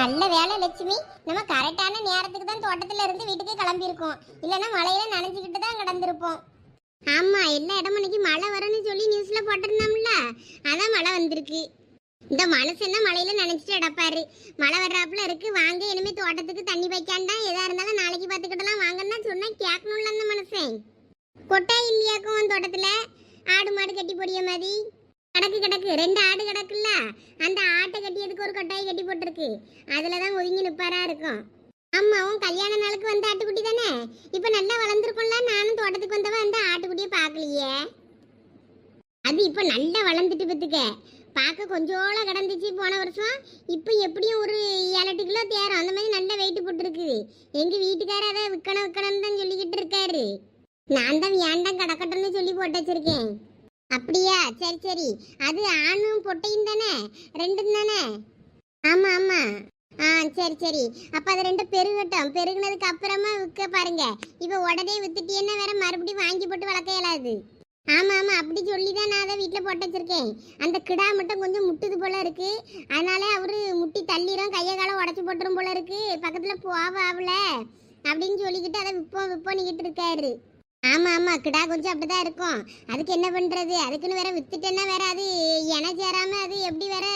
நல்ல வேலை லட்சுமி. நம்ம கரெக்டான நேரத்துக்கு தான் தோட்டத்துல இருந்து வீட்டுக்கு கிளம்பியிருக்கோம். இல்லைன்னா மழையில நனைஞ்சுக்கிட்டு தான் கிடந்திருப்போம். ஆமா எல்லா இடம் இன்னைக்கு மழை வரும்னு சொல்லி நியூஸ்ல போட்டிருந்தோம்ல. அதான் மழை வந்திருக்கு. இந்த மனுஷன் தான் மழையில நினைச்சிட்டு கிடப்பாரு. மழை வர்றாப்புல இருக்கு வாங்க இனிமே தோட்டத்துக்கு தண்ணி வைக்காண்டா எதா இருந்தாலும் நாளைக்கு பார்த்துக்கிட்டலாம் வாங்கன்னா சொன்னா கேட்கணும்ல அந்த மனுஷன் கொட்டா இல்லையாக்கும் தோட்டத்துல? ஆடு மாடு கட்டி பொடிய மாதிரி. கிடக்கு கிடக்கு. ரெண்டு ஆடு கிடக்குல்ல? அந்த ஆட்டை கட்டியதுக்கு ஒரு கொட்டாய் கட்டி போட்டிருக்கு. அதில் தான் ஒதுங்கி நிப்பாரா இருக்கும். அம்மாவும் கல்யாண நாளுக்கு வந்த ஆட்டுக்குட்டி தானே? இப்ப நல்லா வளர்ந்துருக்கோம்ல? நானும் தோட்டத்துக்கு வந்தவ அந்த ஆட்டுக்குட்டியை பார்க்கலையே? அது இப்ப நல்லா வளர்ந்துட்டு பத்துக்க பார்க்க கொஞ்சோள கிடந்துச்சு போன வருஷம். இப்போ எப்படியும் ஒரு ஏழு எட்டு கிலோ தேரும். அந்த மாதிரி நல்ல வெயிட் போட்டுருக்கு. எங்க வீட்டுக்காரர் அதை விற்கணும் விற்கணும்னு தான் சொல்லிக்கிட்டு இருக்காரு. நான் தான் வேண்டாம் கிடக்கட்டும்னு சொல்லி போட்டு வச்சிருக்கேன். அப்படியா? சரி சரி. அது ஆணும் பொட்டையும் தானே? ரெண்டும் தானே? ஆமாம் ஆமாம் ஆ சரி சரி. அப்போ அது ரெண்டும் பெருகட்டும். பெருகினதுக்கு அப்புறமா விற்க பாருங்க. இப்போ உடனே வித்துட்டீங்கன்னா வேற மறுபடியும் வாங்கி போட்டு வளர்க்க இயலாது. ஆமாம் ஆமாம் அப்படி சொல்லி தான் நான் அதை வீட்டில் போட்டு வச்சுருக்கேன். அந்த கிடா மட்டும் கொஞ்சம் முட்டுது போல இருக்கு. அதனால அவரு முட்டி தள்ளிடும் கையை காலம் உடச்சி போட்டுரும் போல இருக்கு. பக்கத்தில் போவாவுல அப்படின்னு சொல்லிக்கிட்டு அதை விற்போம் விற்போன்னுக்கிட்டு இருக்காரு. ஆமா ஆமா. கிடா கொஞ்சம் அப்படிதான் இருக்கும். அதுக்கு என்ன பண்றது? அதுக்குன்னு வேற வித்துட்டேன்னா வேற அது என சேராம அது எப்படி வேற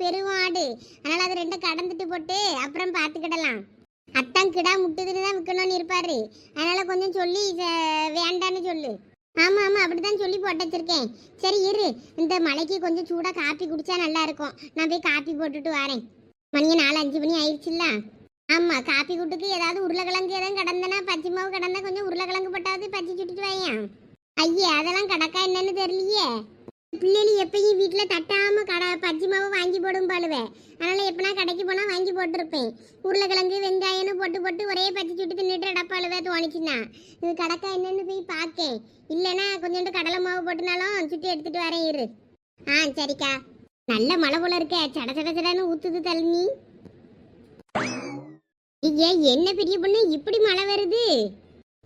பெருவும் ஆடு. அதனால அது ரெண்டும் கடந்துட்டு போட்டு அப்புறம் பார்த்துக்கிடலாம். அத்தான் கிடா முட்டுதுன்னு தான் விற்கணும்னு இருப்பாரு. அதனால கொஞ்சம் சொல்லி வேண்டான்னு சொல்லு. ஆமா ஆமா. அப்படிதான் சொல்லி போட்டு வச்சிருக்கேன். சரி இரு. இந்த மலைக்கு கொஞ்சம் சூடாக காப்பி குடிச்சா நல்லா இருக்கும். நான் போய் காப்பி போட்டுட்டு வரேன். மணிக்கு நாலு அஞ்சு மணி ஆயிடுச்சுல்ல? ஆமா காப்பி கூட்டுக்கு ஏதாவது உருளைக்கிழங்கு எதுவும் கடந்தனா பச்சை மாவு கடந்தா கொஞ்சம் உருளைக்கிழங்கு போட்டாவது பச்சை சுட்டுட்டு வையன் ஐயே அதெல்லாம் கடக்கா என்னன்னு தெரியலையே. பிள்ளைகள் எப்பயும் வீட்டில் தட்டாம கடை பச்சை மாவு வாங்கி போடும் பாலுவே அதனால எப்பனா கடைக்கு போனால் வாங்கி போட்டிருப்பேன். உருளைக்கிழங்கு வெங்காயம்னு போட்டு போட்டு ஒரே பச்சை சுட்டு தின்னுட்டு அடப்பாளுவே தோணிச்சுன்னா. இது கடக்கா என்னன்னு போய் பார்த்தேன் இல்லைன்னா கொஞ்சோண்டு கடலை மாவு போட்டுனாலும் சுட்டி எடுத்துட்டு வரேன் இரு. ஆ சரிக்கா. நல்ல மழை போல இருக்க. சட சட சடன்னு ஊத்துது தண்ணி ஐயே என்ன பெரிய பொண்ணு? இப்படி மழை வருது.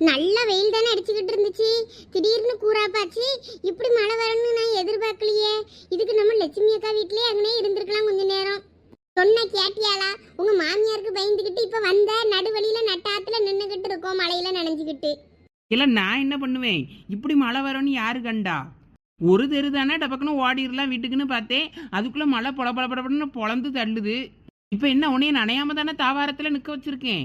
நல்ல வெயில் தானே அடிச்சுக்கிட்டு இருந்துச்சு. திடீர்னு கூறாப்பாச்சு. இப்படி மழை வரணும்னு நான் எதிர்பார்க்கலையே. இதுக்கு நம்ம லட்சுமி அக்கா வீட்லயே அங்கனே இருந்திருக்கலாம் கொஞ்ச நேரம். சொன்ன கேட்டியாளா உங்க மாமியாருக்கு பயந்துகிட்டு இப்ப வந்த நடுவழியில நட்டாத்துல நின்னுகிட்டு இருக்கோம் மழையில நனைஞ்சுக்கிட்டு இல்லை நான் என்ன பண்ணுவேன்? இப்படி மழை வரும்னு யாரு கண்டா? ஒரு தெரு தானே டபக்குன்னு ஓடிடலாம் வீட்டுக்குன்னு பார்த்தேன். அதுக்குள்ளே மழை பொல பொல பொலன்னு பொழந்து தள்ளுது. இப்போ என்ன உன்னைய நனையாம தானே தாவாரத்தில் நிற்க வச்சிருக்கேன்?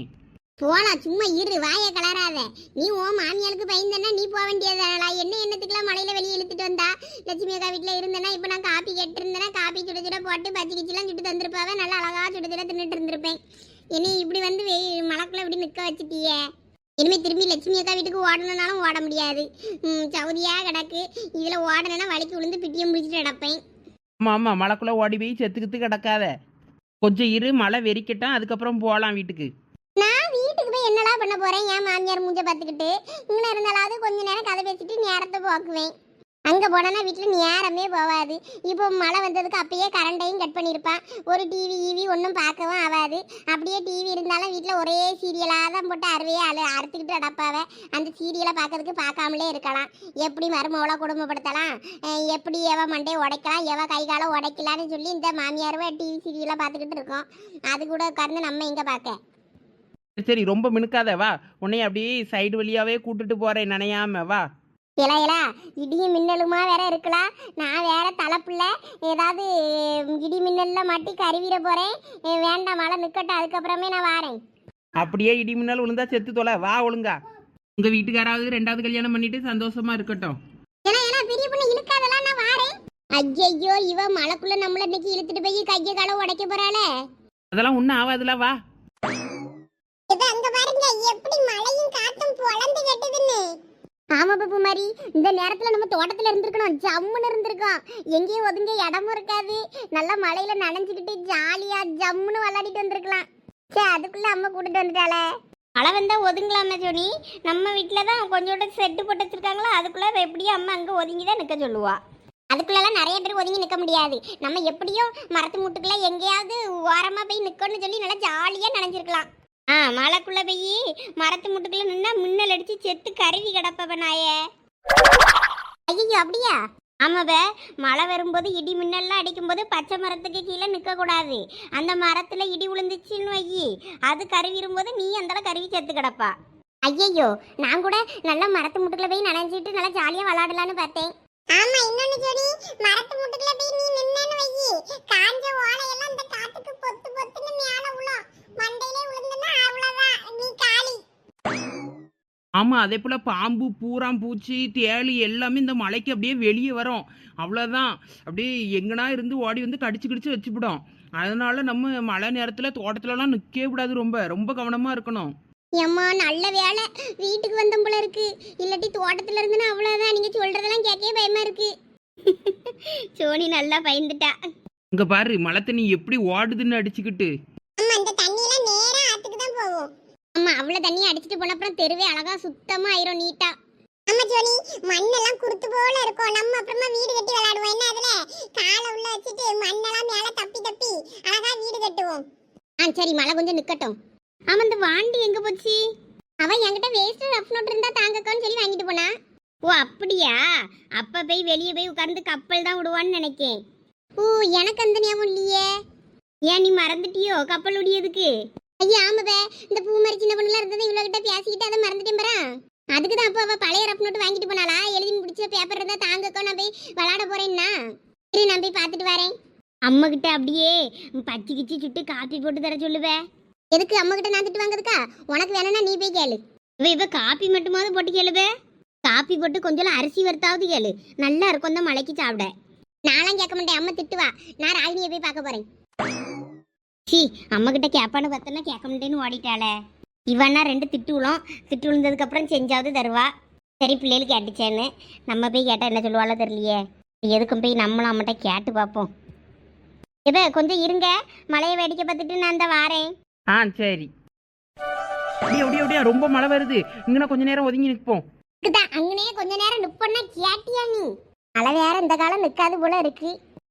போலாம் சும்மா இரு வாயை கலராத. நீ உன் மாமியாருக்கு பயந்தனா நீ போக வேண்டியதானடா என்ன எண்ணத்துக்குலாம் மழையில வெளியே இழுத்துட்டு வந்தா? லட்சுமி அக்கா வீட்டுல இருந்தேன்னா இப்ப நான் காப்பி கேட்டிருந்தேன்னா காப்பி சுட சுட போட்டு பச்சை கிச்சிலாம் சுட்டு தந்திருப்பாவே. நல்லா அழகா சுட சுட தின்னுட்டு இருந்திருப்பேன். இனி இப்படி வந்து வெய் மழைக்குள்ள இப்படி நிக்க வச்சுட்டியே? இனிமே திரும்பி லட்சுமி அக்கா வீட்டுக்கு ஓடணும்னாலும் ஓட முடியாது. சவுதியா கிடக்கு. இதுல ஓடணும்னா வலிக்கு விழுந்து பிட்டியம் பிடிச்சிட்டு கிடப்பேன். ஆமாம் ஆமாம் மழைக்குள்ளே ஓடி போய் செத்துக்கிட்டு கிடக்காத. கொஞ்சம் இரு மழை வெறிக்கட்டும் அதுக்கப்புறம் போகலாம் வீட்டுக்கு. நான் வீட்டுக்கு போய் என்னடா பண்ண போறேன்? என் மாமியார் மூஞ்ச பார்த்துக்கிட்டு இங்கே இருந்தாலாவது கொஞ்ச நேரம் கதை பேசிட்டு நேரத்தை போக்குவேன். அங்கே போனோன்னா வீட்டில் நேரமே போகாது இப்போ மழை வந்ததுக்கு அப்பயே கரண்டையும் கட் பண்ணியிருப்பான் ஒரு டிவி ஈவி ஒன்றும் பார்க்கவும் ஆகாது அப்படியே டிவி இருந்தாலும் வீட்டில் ஒரே சீரியலாக தான் போட்டு அறுவையே அழு அறுத்துக்கிட்டு அடப்பாவை அந்த சீரியலை பார்க்கறதுக்கு பார்க்காமலே இருக்கலாம். எப்படி மருமவளை குடும்பப்படுத்தலாம் எப்படி எவ மண்டையை உடைக்கலாம்? எவ கை காலை உடைக்கலான்னு சொல்லி இந்த மாமியாருவே டிவி சீரியலை பார்த்துக்கிட்டு இருக்கோம். அது கூட உட்கார்ந்து நம்ம இங்கே பார்க்க? சரி, ரொம்ப மினுக்காத வா. உன்னைய அப்படியே சைடு வழியாகவே கூட்டுட்டு போகிறேன் நினையாம வா. இலா இலா இடியும் மின்னலுமா வேற இருக்கலாம் நான் வேற தலைப்புல ஏதாவது இடி மின்னல்ல மாட்டி கருவிட போறேன். வேண்டாம் மழை நிக்கட்டும் அதுக்கப்புறமே நான் வாரேன். அப்படியே இடி மின்னல் விழுந்தா செத்து தொலை. வா ஒழுங்கா. உங்க வீட்டுக்காராவது ரெண்டாவது கல்யாணம் பண்ணிட்டு சந்தோஷமா இருக்கட்டும். ஐயையோ இவ மழைக்குள்ள நம்மள இன்னைக்கு இழுத்துட்டு போய் கைய கால உடைக்க போறாளே. அதெல்லாம் ஒன்றும் ஆகாதுல வா. இது அங்க பாருங்க எப்படி மழையும் காத்தும் பொழந்து கட்டுதுன்னு. ஆமா பாப்பு மாதிரி இந்த நேரத்துல நம்ம தோட்டத்துல இருந்திருக்கணும். ஜம்முன்னு இருந்திருக்கோம். எங்கேயும் ஒதுங்க இடமும் இருக்காது. நல்லா மழையில நனைஞ்சுக்கிட்டு ஜாலியா ஜம்முன்னு விளையாடிட்டு வந்திருக்கலாம். சே அதுக்குள்ள அம்மா கூட்டிட்டு வந்துட்டாளே. மழை வந்தா ஒதுங்கலாமா ஜோனி. நம்ம வீட்டில் தான் கொஞ்சோட செட்டு போட்டு வச்சிருக்காங்களா? அதுக்குள்ள எப்படியும் அம்மா அங்க ஒதுங்கி தான் நிக்க சொல்லுவா. அதுக்குள்ளெல்லாம் நிறைய பேர் ஒதுங்கி நிற்க முடியாது. நம்ம எப்படியும் மரத்து முட்டுக்குள்ள எங்கேயாவது ஓரமாக போய் நிற்கணும்னு சொல்லி நல்லா ஜாலியாக நனைஞ்சிருக்கலாம். ஆ மழைக்குள்ள போய் மரத்து முட்டுக்குள்ள நின்னா மின்னல் அடிச்சு செத்து கருவி கிடப்பவ நாயே. ஐயோ அப்படியா? ஆமாவே மழை வரும்போது இடி மின்னல்லாம் அடிக்கும்போது பச்சை மரத்துக்கு கீழே நிற்கக்கூடாது அந்த மரத்தில் இடி விழுந்துச்சுன்னு வையி அது கருவிரும்போது நீ அந்த கருவி செத்து கிடப்பா. ஐயையோ நான் கூட நல்லா மரத்து முட்டுக்குள்ள போய் நனைஞ்சிட்டு நல்லா ஜாலியாக விளாடலான்னு பார்த்தேன். ஆமா இன்னொன்னு ஜோடி மரத்து முட்டுக்குள்ள போய் நீ நின்னேன்னு வையி காஞ்ச ஓலையெல்லாம் இந்த காத்துக்கு பொத்து பொத்துன்னு மேல உள்ள ஆமாம் அதே போல் பாம்பு பூரான் பூச்சி தேளி எல்லாமே இந்த மலைக்கு அப்படியே வெளியே வரும். அவ்வளோதான் அப்படியே எங்கனா இருந்து ஓடி வந்து கடிச்சு கடிச்சு வச்சுவிடும் அதனால நம்ம மழை நேரத்தில் தோட்டத்துலலாம் நிற்கவே கூடாது ரொம்ப. ரொம்ப கவனமாக இருக்கணும். ஏம்மா நல்ல வேலை வீட்டுக்கு வந்த போல இருக்கு. இல்லாட்டி தோட்டத்துல இருந்துன்னா அவ்வளவுதான். நீங்க சொல்றதெல்லாம் கேட்கவே பயமா இருக்கு. சோனி நல்லா பயந்துட்டா. இங்கே பாரு மழை தண்ணி எப்படி ஓடுதுன்னு அடிச்சுக்கிட்டு. அம்மா இந்த தண்ணி எல்லாம் நேரா ஆத்துக்கு தான் போகும் அம்மா அவ்வளவு தண்ணி அடிச்சிட்டு போன அப்புறம் தெருவே அழகா சுத்தமா ஆயிரும் நீட்டா. அம்மா ஜோனி. மண்ணெல்லாம் குருத்து போல இருக்கும். நம்ம அப்புறமா வீடு கட்டி விளையாடுவோம். என்ன அதுல? காலை உள்ள வச்சுட்டு மண்ணெல்லாம் மேல தப்பி தப்பி அழகா வீடு கட்டுவோம். ஆ சரி மழை கொஞ்சம் நிக்கட்டும். ஆமா இந்த வாண்டி எங்க போச்சு? அவன் என்கிட்ட வேஸ்ட் ரஃப் நோட் இருந்தா தாங்கக்கோன்னு சொல்லி வாங்கிட்டு போனா. ஓ அப்படியா? அப்ப போய் வெளியே போய் உட்கார்ந்து கப்பல் தான் விடுவான்னு நினைக்கேன். ஓ எனக்கு அந்த ஞாபகம் இல்லையே. ஏன் நீ மறந்துட்டியோ? கப்பல் உடையதுக்கு ஐயா ஆமாவே இந்த பூ மாதிரி சின்ன பொண்ணுல இருந்தது இவ்வளவு கிட்ட பேசிக்கிட்டு அதை மறந்துட்டேன் பாரா. அதுக்கு தான் அப்போ அவ பழைய ரஃப் நோட்டு வாங்கிட்டு போனாளா? எழுதி முடிச்ச பேப்பர் இருந்தா தாங்கக்கோ நான் போய் விளாட போறேன்னா? சரி நான் போய் பார்த்துட்டு வரேன். அம்மா கிட்ட அப்படியே பச்சை கிச்சி சுட்டு காப்பி போட்டு தர சொல்லுவே எதுக்கு அம்மா கிட்ட நான் திட்டு வாங்குறதுக்கா? உனக்கு வேணும்னா நீ போய் கேளு. இவ இவ காப்பி மட்டுமாவது போட்டு கேளுவே காப்பி போட்டு கொஞ்சம் அரிசி வறுத்தாவது கேளு. நல்லா இருக்கும் இந்த மலைக்கு சாப்பிட. நான்லாம் கேட்க மாட்டேன். அம்மா திட்டுவா. நான் ராகினியை போய் பார்க்க போறேன். சி அம்மா கிட்ட கேப்பான்னு பார்த்தோன்னா கேட்க மாட்டேன்னு ஓடிட்டாளே. இவனா ரெண்டு திட்டு விழும் திட்டு விழுந்ததுக்கு அப்புறம் செஞ்சாவது தருவா. சரி பிள்ளைகளுக்கு கேட்டுச்சேன்னு. நம்ம போய் கேட்டா என்ன சொல்லுவாளோ தெரியலையே. எதுக்கும் போய் நம்மளும் அம்மட்ட கேட்டு பார்ப்போம். இவ கொஞ்சம் இருங்க. மலையை வேடிக்கை பார்த்துட்டு நான் இந்த வாரேன். ஆ சரி. அப்படியே அப்படியே அப்படியே ரொம்ப மழை வருது. இங்கே கொஞ்ச நேரம் ஒதுங்கி நிற்போம். அங்கனே கொஞ்ச நேரம் நிப்பன்னா கேட்டியா நீ? மழை வேற இந்த காலம் நிக்காது போல இருக்கு.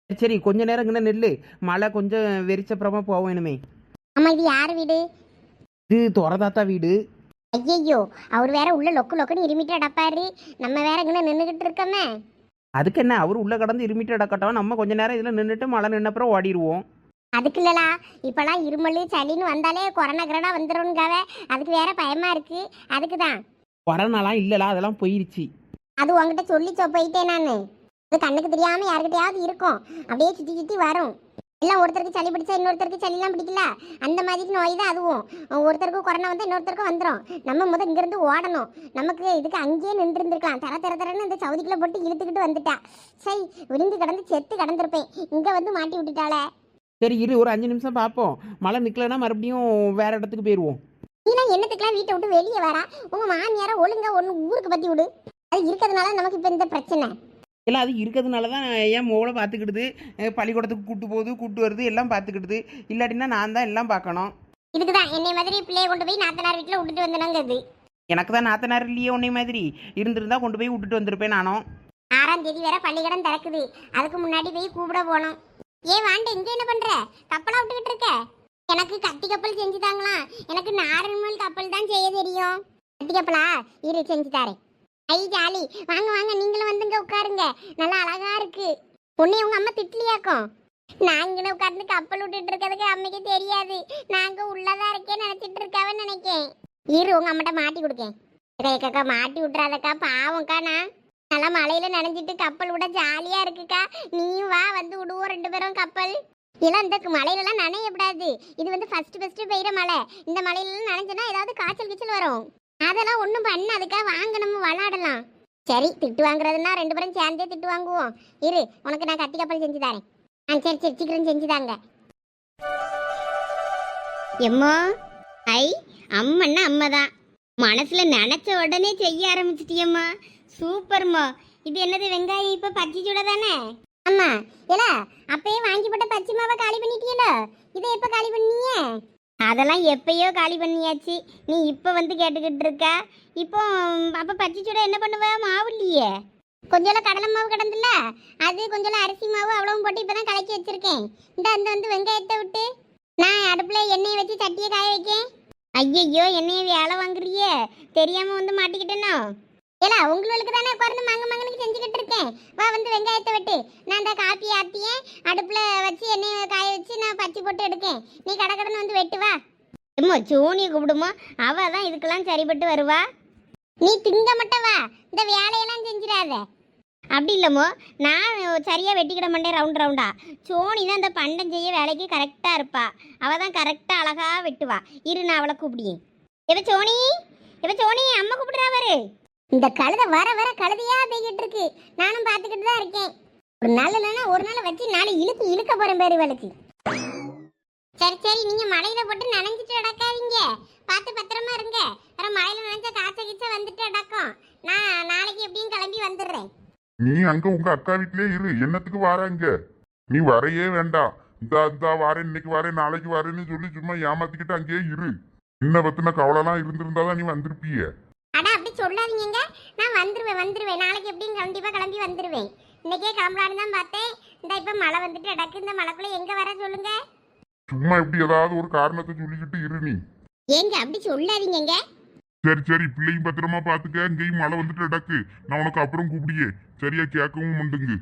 சரி கொஞ்ச நேரம் இங்கே நெல்லு. மழை கொஞ்சம் வெறிச்சப்புறமா போவோம் இனிமே. ஆமா இது யார் வீடு? இது துறதாத்தா வீடு. ஐயையோ அவர் வேற உள்ள லொக்கு லொக்குன்னு இருமிட்டு அடப்பாரு நம்ம வேற இங்கே நின்றுகிட்டு இருக்கோமே. அதுக்கு என்ன அவர் உள்ள கடந்து இருமிட்டு அடக்கட்டும் நம்ம கொஞ்ச நேரம் இதில் நின்றுட்டு மழை நின்னப்புறம் ஓடிடுவோம். அதுக்கு இல்லலா இப்பெல்லாம் இருமல் சளின்னு வந்தாலே கொரோனா கிரடா வந்துருங்காவே அதுக்கு வேற பயமா இருக்கு. அதுக்கு தான். கொரோனாலாம் இல்லைலாம் அதெல்லாம் போயிருச்சு. அது உங்ககிட்ட சொல்லி போயிட்டேன் நான். அது கண்ணுக்கு தெரியாம யாருக்கிட்டயாவது இருக்கும். அப்படியே சுத்தி சுத்தி வரும். எல்லாம் ஒருத்தருக்கு சளி பிடிச்சா இன்னொருத்தருக்கு சளிலாம் பிடிக்கல. அந்த மாதிரி நோய் தான் அதுவும். ஒருத்தருக்கு கொரோனா வந்து இன்னொருத்தருக்கும் வந்துடும் நம்ம முத இங்கிருந்து ஓடணும். நமக்கு இதுக்கு அங்கேயே நின்று இருந்திருக்கலாம் தர தர தரன்னு இந்த சவுதிக்குள்ள போட்டு இழுத்துக்கிட்டு வந்துட்டா. சரி விழுந்து கிடந்து செத்து கிடந்திருப்பேன். இங்க வந்து மாட்டி விட்டுட்டாளே. சரி இரு ஒரு அஞ்சு நிமிஷம் பார்ப்போம் மழை நிற்கலன்னா மறுபடியும் வேற இடத்துக்கு போயிடுவோம் நீலாம் என்னத்துக்குலாம் வீட்டை விட்டு வெளியே வரா உங்க மாமியார ஒழுங்கா ஒன்று ஊருக்கு பத்தி விடு. அது இருக்கிறதுனால நமக்கு இப்போ இந்த பிரச்சனை. எல்லாம் அது இருக்கிறதுனால தான் என் மோளை பார்த்துக்கிடுது. பள்ளிக்கூடத்துக்கு கூட்டு போகுது கூட்டு வருது எல்லாம் பார்த்துக்கிடுது. இல்லாட்டினா நான் தான் எல்லாம் பார்க்கணும். இதுக்கு தான் என்னை மாதிரி பிள்ளைய கொண்டு போய் நாத்தனார் வீட்டில் விட்டுட்டு வந்தனாங்கிறது. எனக்கு தான் நாத்தனார் இல்லையே உன்னை மாதிரி. இருந்திருந்தா கொண்டு போய் விட்டுட்டு வந்திருப்பேன் நானும் ஆறாம் தேதி வேற பள்ளிக்கூடம் திறக்குது. அதுக்கு முன்னாடி போய் கூப்பிட போனோம். ஏ வாண்டு இங்க என்ன பண்ற? கப்பலா விட்டுக்கிட்டு இருக்க? எனக்கு கட்டி கப்பல் செஞ்சு தாங்களாம். எனக்கு நார்மல் கப்பல் தான் செய்ய தெரியும். கட்டி கப்பலா? இரு செஞ்சு தாரேன். ஐ ஜாலி. வாங்க வாங்க நீங்களும் வந்துங்க உட்காருங்க. நல்லா அழகா இருக்கு. உன்னை உங்க அம்மா திட்லியாக்கும் நான் இங்கே உட்கார்ந்து கப்பல் விட்டுட்டு இருக்கிறதுக்கு அம்மைக்கு தெரியாது. நாங்க உள்ளதா இருக்கேன் நினைச்சிட்டு இருக்காவன்னு நினைக்கேன். இரு உங்க அம்மாட்ட மாட்டி கொடுக்கேன். ரேக்காக்கா மாட்டி விட்றாதக்கா பாவம்க்கா நான். நல்லா மலையில நனைஞ்சிட்டு கப்பல் விட ஜாலியா இருக்குக்கா. நீயும் வா வந்து விடுவோம் ரெண்டு பேரும் கப்பல். இதெல்லாம் இந்த மலையிலலாம் நனையக்கூடாது. இது வந்து ஃபர்ஸ்ட் ஃபர்ஸ்ட் பெய்யுற மழை. இந்த மலையிலலாம் நனைஞ்சனா ஏதாவது காய்ச்சல் கிச்சல் வரும். அதெல்லாம் ஒன்றும் பண்ணாதுக்கா வாங்க நம்ம விளாடலாம் சரி திட்டு வாங்குறதுன்னா ரெண்டு பேரும் சேர்ந்தே திட்டு வாங்குவோம். இரு உனக்கு நான் கத்தி கப்பல் செஞ்சு தரேன். ஆ சரி சரி சீக்கிரம் செஞ்சு தாங்க. எம்மோ? ஐ அம்மன்னா அம்மா தான் மனசுல நினைச்ச உடனே செய்ய ஆரம்பிச்சிட்டியம்மா. சூப்பர்மா. இது என்னது வெங்காயம் இப்ப பச்சை சுட தானே? ஆமா இல்ல அப்பயே வாங்கி போட்ட பச்சை மாவை காலி பண்ணிட்டீங்களோ இதை எப்ப காலி பண்ணியே? அதெல்லாம் எப்பயோ காலி பண்ணியாச்சு. நீ இப்போ வந்து கேட்டுக்கிட்டு இருக்க. இப்போ அப்போ அப்ப பச்சை என்ன பண்ணுவ? மாவு இல்லையே. கொஞ்சம் கடலை மாவு கிடந்துல அது கொஞ்சம் அரிசி மாவு அவ்வளவும் போட்டு இப்பதான் கலக்கி வச்சிருக்கேன். இந்த அந்த வந்து வெங்காயத்தை விட்டு. நான் அடுப்பில் எண்ணெயை வச்சு சட்டியை காய வைக்கேன். ஐயையோ எண்ணெயை வேலை வாங்குறியே. தெரியாமல் வந்து மாட்டிக்கிட்டேனோ? ஏலா உங்களுக்கு தானே உட்கார்ந்து மங்க மங்கனுக்கு செஞ்சுக்கிட்டு இருக்கேன். வா வந்து வெங்காயத்தை வெட்டு. நான் இந்த காப்பி ஆத்தியேன். அடுப்புல வச்சு எண்ணெய் காய வச்சு நான் பச்சி போட்டு எடுக்கேன். நீ கடகடன்னு வந்து வெட்டு வா. எம்மா சோனியை கூப்பிடுமா? அவ தான் இதுக்கெல்லாம் சரிப்பட்டு வருவா. நீ திங்க மட்டும் வா. இந்த வேலையெல்லாம் செஞ்சிடாத. அப்படி இல்லமோ நான் சரியா வெட்டிக்கிட மாட்டேன் ரவுண்ட் ரவுண்டா சோனி தான் இந்த பண்டம் செய்ய வேலைக்கு கரெக்டா இருப்பா. அவ தான் கரெக்டா அழகா வெட்டுவா. இரு நான் அவளை கூப்பிடியேன் இவ சோனி? இவ சோனி? அம்மா கூப்பிடுறா பாரு. இந்த கழுதை வர வர கழுதையா போய்கிட்டு இருக்கு. நானும் பார்த்துக்கிட்டு தான் இருக்கேன். ஒரு நாள் இல்லைன்னா ஒரு நாள் வச்சு நாளை இழுத்து இழுக்க போறேன் பேரு இவளுக்கு. சரி சரி நீங்க மலையில போட்டு நனைஞ்சிட்டு அடக்காதீங்க பார்த்து பத்திரமா இருங்க. வேற மலையில நனைஞ்ச காய்ச்ச கிச்ச வந்துட்டு அடக்கம் நான் நாளைக்கு எப்படியும் கிளம்பி வந்துடுறேன். நீ அங்க உங்க அக்கா வீட்லயே இரு. என்னத்துக்கு வாராங்க நீ வரையே வேண்டாம். இந்த இந்த வாரேன் இன்னைக்கு வாரேன் நாளைக்கு வாரேன்னு சொல்லி சும்மா ஏமாத்திக்கிட்டு அங்கேயே இரு. என்ன பத்தின கவலைலாம் இருந்திருந்தாதான் நீ வந்திருப்பிய. சொல்லாதீங்க நான் வந்துருவேன் வந்துருவேன். நாளைக்கு எப்படியும் கண்டிப்பா கிளம்பி வந்துருவேன். இன்னைக்கே கிளம்பலான்னு தான் பார்த்தேன். இந்த இப்ப மழை வந்துட்டு அடக்கு இந்த மழைக்குள்ள எங்க வர சொல்லுங்க? சும்மா இப்படி ஏதாவது ஒரு காரணத்தை சொல்லிக்கிட்டு இரு நீ. ஏங்க அப்படி சொல்லாதீங்க சரி சரி. பிள்ளையும் பத்திரமா பாத்துக்க. இங்கேயும் மழை வந்துட்டு டக்கு நான் உனக்கு அப்புறம் கூப்பிடியே. சரியா கேட்கவும் முண்டுங்கு.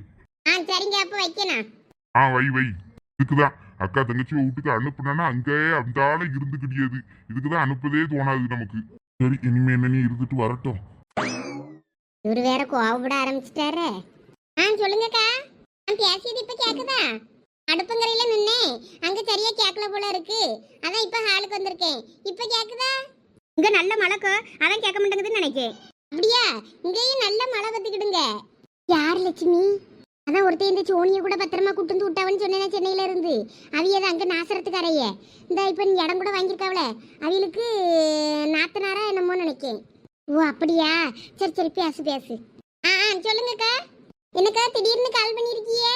ஆ சரிங்க. அப்ப வைக்கணும் ஆ வை வை. இதுக்குதான். அக்கா தங்கச்சி வீட்டுக்கு அனுப்புனா அங்கேயே அந்த ஆளை இருந்துக்கிட்டியது. இதுக்குதான் அனுப்பதே தோணாது நமக்கு. சரி இனிமே என்ன நீ இருந்துட்டு வரட்டும். இவரு வேற கோவப்பட ஆரம்பிச்சிட்டாரு. ஆ சொல்லுங்கக்கா. நான் பேசியது இப்ப கேக்குதா? அடுப்பங்கரையில நின்னே அங்க சரியா கேக்கல போல இருக்கு. அதான் இப்ப ஹாலுக்கு வந்திருக்கேன். இப்ப கேக்குதா? இங்க நல்ல மழைக்கு அதான் கேட்க மாட்டேங்குதுன்னு நினைக்கேன். அப்படியா? இங்கேயும் நல்ல மழை பத்திக்கிடுங்க. யார் லட்சுமி? அதான் ஒருத்தன் இந்த சோனியை கூட பத்திரமா கூட்டு வந்து விட்டாவன்னு சொன்னேன் சென்னையில இருந்து. அவியது அங்க நாசரத்துக்கு அறைய இந்த இப்ப நீ இடம் கூட வாங்கியிருக்காவல? அவிகளுக்கு நாத்தனாரா என்னமோ நினைக்கேன். ஓ அப்படியா? சரி சரி பேசு பேசு. ஆ ஆ சொல்லுங்கக்கா. என்னக்கா திடீர்னு கால் பண்ணியிருக்கியே?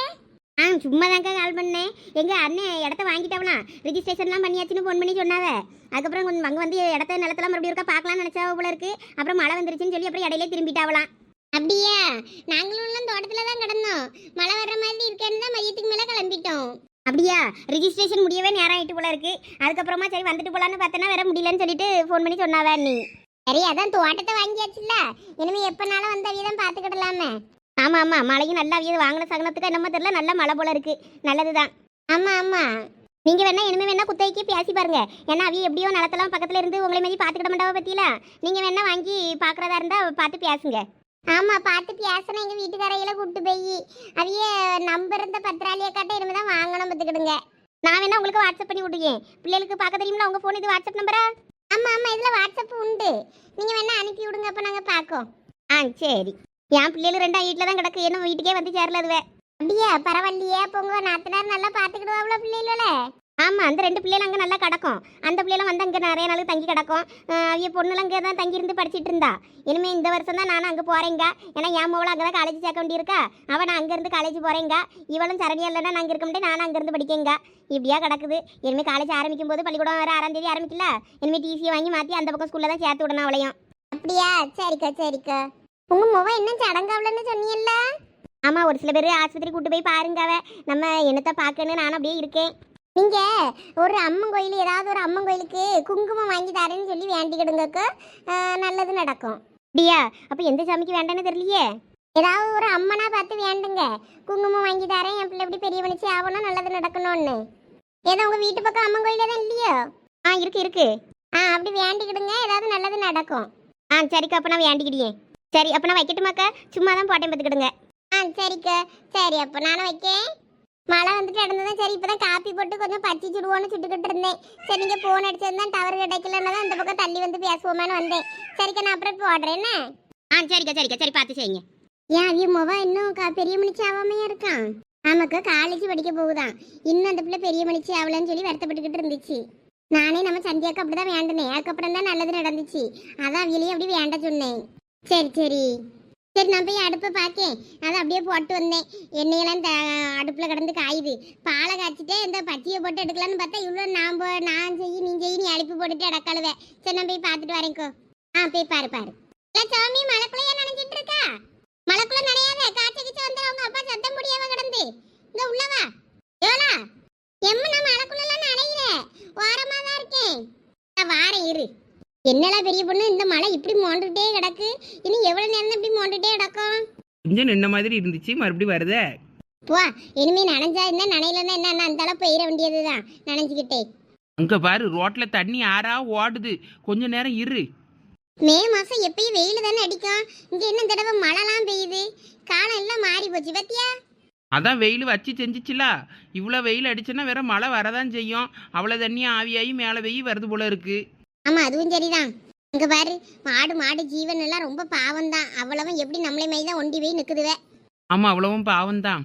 ஆ சும்மா தான்க்கா கால் பண்ணேன். எங்கள் அண்ணன் இடத்த வாங்கிட்டவனா? ரிஜிஸ்ட்ரேஷன்லாம் பண்ணியாச்சுன்னு ஃபோன் பண்ணி சொன்னாவ. அதுக்கப்புறம் கொஞ்சம் அங்கே வந்து இடத்த நிலத்தெல்லாம் மறுபடியும் இருக்கா பார்க்கலாம்னு நினச்சா போல இருக்கு. அப்புறம் மழை வந்துருச்சுன்னு சொல்லி அப்புறம் இடையிலே திரும்பிட்டாவலாம் அப்படியா? நாங்களும் தோட்டத்துல தான் கிடந்தோம். மழை வர்ற மாதிரி இருக்கேன்னு தான் மதியத்துக்கு மேலே கிளம்பிட்டோம். அப்படியா? ரிஜிஸ்ட்ரேஷன் முடியவே நேரம் ஆயிட்டு போல இருக்கு. அதுக்கப்புறமா சரி வந்துட்டு போலான்னு பார்த்தனா வேற முடியலன்னு சொல்லிட்டு ஃபோன் பண்ணி சொன்னாவ நீ. சரி அதான் தோட்டத்தை வாங்கியாச்சுல்ல. இனிமே எப்பனாலும் வந்து அவிய தான் பார்த்துக்கிடலாமே. ஆமா ஆமா. மழையும் நல்லா அவிய வாங்கின சகனத்துக்கு என்னமோ தெரியல. நல்ல மழை போல இருக்கு. நல்லதுதான். ஆமா ஆமா. நீங்க வேணா இனிமே வேணா குத்தகைக்கு பேசி பாருங்க. ஏன்னா அவிய எப்படியோ நிலத்தெல்லாம் பக்கத்துல இருந்து உங்களை மாதிரி பாத்துக்கிட மாட்டாவ பத்தியில. நீங்க வேணா வாங்கி பாக்குறதா இருந்தா பார்த்து பேசுங்க. ஆமா பார்த்து பேசணும் எங்க வீட்டுக்காரையில கூட்டு போய். அவிய நம்பர் இருந்த பத்திராளியை காட்ட இனிமே தான் வாங்கணும் பார்த்துக்கிடுங்க. நான் வேணா உங்களுக்கு வாட்ஸ்அப் பண்ணி விட்டுருக்கேன் பிள்ளைகளுக்கு பார்க்க தெரியுமா உங்க ஃபோன் இது வாட்ஸ்அப் நம்பரா? ஆமா ஆமா இதுல வாட்ஸ்அப் உண்டு. நீங்க வேணா அனுப்பி விடுங்க அப்ப நாங்க பாக்கோம் ஆ சரி. என் பிள்ளைகள் ரெண்டா வீட்டில் தான் கிடக்கு. என்ன வீட்டுக்கே வந்து சேரல அதுவே. அப்படியா பரவாயில்லையே. அப்போ உங்க நாத்தனார் நல்லா பாத்துக்கிடுவாங்களோ பிள்ளைகள ஆமா அந்த ரெண்டு பிள்ளைகள் அங்கே நல்லா கிடக்கும். அந்த பிள்ளைலாம் வந்து அங்கே நிறைய நாள் தங்கி கிடக்கும். அவிய பொண்ணுலாம் அங்கே தான் தங்கி இருந்து படிச்சிட்டு இருந்தா. இனிமே இந்த வருஷம் தான் நானும் அங்கே போறேங்க. ஏன்னா என் மவளும் அங்கே தான் காலேஜ் சேர்க்க வேண்டியிருக்கா. அவன் நான் அங்கேருந்து காலேஜ் போறேங்க. இவளும் சரணியா இல்லைன்னா நான் அங்கே இருக்க முடியும் நானும் அங்கேருந்து படிக்கேங்க. இப்படியா கிடக்குது. இனிமே காலேஜ் ஆரம்பிக்கும் போது பள்ளிக்கூடம் வேற ஆறாம் தேதி ஆரம்பிக்கல. இனிமே டிசி வாங்கி மாற்றி அந்த பக்கம் ஸ்கூலில் தான் சேர்த்து விடணும் அவளையும். அப்படியா? சரிக்கா சரிக்கா. உங்க முகம் என்ன சடங்காவலன்னு சொன்னீங்கல்ல? ஆமா ஒரு சில பேர் ஆஸ்பத்திரி கூட்டு போய் பாருங்க அவ. நம்ம என்னத்த பார்க்கன்னு நானும் அப்படியே இருக்கேன். நீங்க ஒரு அம்மன் கோயில் ஏதாவது ஒரு அம்மன் கோயிலுக்கு குங்குமம் வாங்கி தரேன்னு சொல்லி வேண்டிக்கிடுங்கக்கா நல்லது நடக்கும். அப்படியா? அப்ப எந்த சாமிக்கு வேண்டான்னு தெரியலையே? ஏதாவது ஒரு அம்மனா பார்த்து வேண்டுங்க. குங்குமம் வாங்கி தரேன் என் பிள்ளை எப்படி பெரிய மனுச்சு ஆகணும் நல்லது நடக்கணும்னு. ஏதோ உங்க வீட்டு பக்கம் அம்மன் கோயில் தான் இல்லையோ? ஆ இருக்கு இருக்கு. ஆ அப்படி வேண்டிக்கிடுங்க ஏதாவது நல்லது நடக்கும். ஆ சரிக்கா அப்ப நான் வேண்டிக்கிடியே. சரி அப்ப நான் வைக்கட்டுமாக்கா? சும்மா தான் போட்டேன் பார்த்துக்கிடுங்க. ஆ சரிக்கா. சரி அப்போ நானும் வைக்கேன். மழை வந்துட்டு இடந்ததான் சரி இப்பதான் காப்பி போட்டு கொஞ்சம் பச்சி சுடுவோன்னு சுட்டுக்கிட்டு இருந்தேன். சரி நீங்க போன் அடிச்சிருந்தா டவர் கிடைக்கலன்னா தான் இந்த பக்கம் தள்ளி வந்து பேசுவோமேனு வந்தேன். சரிக்கா நான் அப்புறம் போடுறேன் என்ன? ஆ சரிக்கா சரிக்கா சரி பார்த்து செய்யுங்க. ஏன் அவிய முவா இன்னும் க- பெரிய மணிச்சு ஆகாமையா இருக்கான்? ஆமாக்கா காலேஜ் படிக்க போகுதான். இன்னும் அந்த பிள்ளை பெரிய மணிச்சு ஆகலன்னு சொல்லி வருத்தப்பட்டுக்கிட்டு இருந்துச்சு. நானே நம்ம சந்தியாக்கு அப்படிதான் வேண்டினேன். அதுக்கப்புறம் தான் நல்லது நடந்துச்சு. அதான் அவியலையும் அப்படி வேண்ட சொன்னேன். சரி சரி. சரி நான் போய் அடுப்பை பார்த்தேன் அதை அப்படியே போட்டு வந்தேன். எண்ணெயெல்லாம் த அடுப்பில் கிடந்து காயுது. பாலை காய்ச்சிட்டு இந்த பச்சியை போட்டு எடுக்கலான்னு பார்த்தா இவ்வளோ நான் போ நான் செய்ய நீ செய்ய நீ அழுப்பி போட்டுட்டு அடக்கழுவேன் சரி நான் போய் பார்த்துட்டு வரேன்க்கோ ஆ போய் பாரு பாரு. இல்லை சாமி மழைக்குள்ளையா நினைச்சிட்டு இருக்கா? மழைக்குள்ள நினையாத காய்ச்ச கிச்ச வந்துடும் அப்பா சத்தம் முடியாம கிடந்து. இந்த உள்ளவா ஏலா எம்ம நான் மழைக்குள்ள நனையில. ஓரமா தான் இருக்கேன். நான் வாரேன் இரு. என்னடா பெரிய பொண்ணு இந்த மழை இப்படி மோண்டுட்டே கிடக்கு. இனி எவ்வளவு நேரம் இப்படி மோண்டுட்டே கிடக்கும்? கொஞ்சம் நின்ன மாதிரி இருந்துச்சு? மறுபடியும் வருதே? போ இனிமே நனைஞ்சா என்ன நனையலன்னா என்ன அந்த அளவு பெய்ய வேண்டியதுதான். நனைஞ்சுக்கிட்டே. அங்க பாரு ரோட்ல தண்ணி ஆறா ஓடுது. கொஞ்ச நேரம் இரு. மே மாசம் எப்பயும் வெயில் தானே அடிக்கும். இங்க என்ன தடவை மழைலாம் பெய்யுது? காலம் எல்லாம் மாறி போச்சு பத்தியா? அதான் வெயில் வச்சு செஞ்சிச்சுல. இவ்வளோ வெயில் அடிச்சுன்னா வேற மழை வரதான் செய்யும். அவ்வளோ தண்ணி ஆவியாகி மேலே வெயி வருது போல இருக்கு. ஆமா அதுவும் சரிதான். இங்க பாரு மாடு மாடு ஜீவன் எல்லாம் ரொம்ப பாவம் தான் அவ்வளவும் எப்படி நம்மளே மாதிரி தான் ஒண்டி போய் நிக்குதுவே? ஆமாம் அவ்வளவும் பாவம் தான்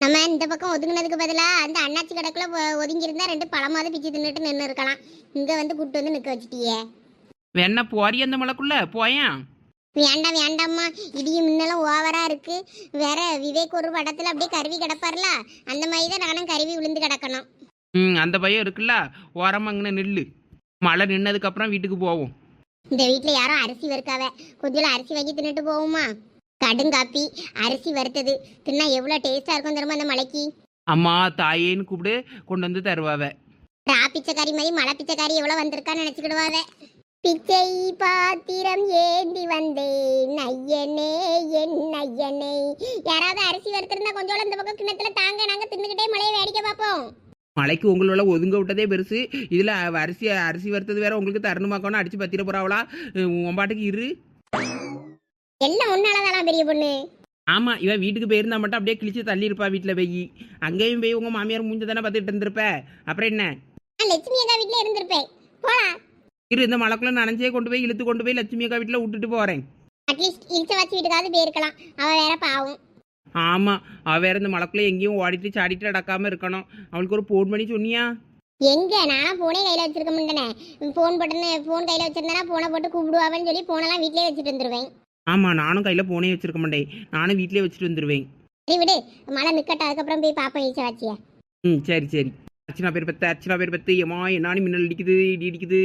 நம்ம இந்த பக்கம் ஒதுங்கினதுக்கு பதிலா அந்த அண்ணாச்சி கடைக்குள்ள ஒ- ஒதுங்கி இருந்தா ரெண்டு பழமாவது பிச்சு தின்னுட்டு நின்று இருக்கலாம். இங்க வந்து கூட்டு வந்து நிக்க வச்சிட்டியே. வேணா போறிய அந்த மலைக்குள்ள போயேன் வேண்டாம் வேண்டாம்மா. இடியும் மின்னலும் ஓவரா இருக்கு. வேற விவேக் ஒரு படத்துல அப்படியே கருவி கிடப்பார்ல. அந்த மாதிரி தான் நானும் கருவி விழுந்து கிடக்கணும். ம் அந்த பையன் இருக்குல்ல? ஓரமாங்கன நில்லு. மழை நின்னதுக்கப்புறம் வீட்டுக்கு போவோம். இந்த வீட்ல யாரும் அரிசி வறுக்காவ. கொஞ்சம் அரிசி வாங்கி தின்னுட்டு போவோமா? கடுங்காப்பி அரிசி வறுத்தது. தின்னா எவ்வளவு டேஸ்டா இருக்கும் தெரியுமா அந்த மலைக்கு அம்மா தாயேன்னு கூப்பிடு கொண்டு வந்து தருவாவ. ரா பிச்சைக்காரி மாதிரி மலை பிச்சைக்காரி எவ்வளவு வந்திருக்கான்னு நினைச்சுக்கிடுவாவ. பிச்சை பாத்திரம் ஏந்தி வந்தேன் ஐயனே என் ஐயனே. யாராவது அரிசி வறுத்திருந்தா கொஞ்சம் இந்த பக்கம் கிணத்துல தாங்க நாங்க தின்னுக்கிட்டே மலையை வேடிக்கை பார்ப்போம். மலைக்கு உங்களோட ஒதுங்க விட்டதே பெருசு. இதில் அரிசி அரிசி வறுத்தது வேற உங்களுக்கு தரணுமாக்கணும் அடிச்சு பத்திர போறாவளா? உன் பாட்டுக்கு இரு. எல்லாம் ஒன்னாலதான் பெரிய பொண்ணு? ஆமா இவன் வீட்டுக்கு போயிருந்தா மட்டும் அப்படியே கிழிச்சு தள்ளி இருப்பா வீட்டில் போய். அங்கேயும் போய் உங்க மாமியார் மூஞ்ச தானே பார்த்துட்டு இருந்திருப்ப? அப்புறம் என்ன? லட்சுமி அக்கா வீட்ல இருந்திருப்பேன். போலாம். இரு இந்த மலைக்குள்ள நனைஞ்சே கொண்டு போய் இழுத்து கொண்டு போய் லட்சுமி அக்கா வீட்டில் விட்டுட்டு போறேன். அட்லீஸ்ட் இழிச்ச வச்சு வீட்டுக்காவது போயிருக்கலாம். அவ வேற பாவம். ஆமா அவ வேற இந்த மலைக்குள்ள எங்கேயும் ஓடிட்டு சாடிட்டு நடக்காம இருக்கணும். அவளுக்கு ஒரு ஃபோன் பண்ணி சொன்னியா? எங்க? நான் போனே கையில வச்சிருக்க மாட்டேனே. போன் போட்டுன்னு போன் கையில வச்சிருந்தேன்னா போனை போட்டு கூப்பிடுவாவன்னு சொல்லி போனெல்லாம் வீட்லயே வச்சுட்டு வந்துருவேன். ஆமா நானும் கையில போனே வச்சிருக்க மாட்டேன். நானும் வீட்லயே வச்சுட்டு வந்துருவேன். சரி விடு. மழை நிக்கட்டும் அதுக்கப்புறம் போய் பாப்போம் ஈச்ச வச்சிய. ம் சரி சரி. அர்ச்சனா பேர் பத்து அர்ச்சனா பேர் பத்து. ஏமா என்னானி மின்னல் அடிக்குது இடி அடிக்குது?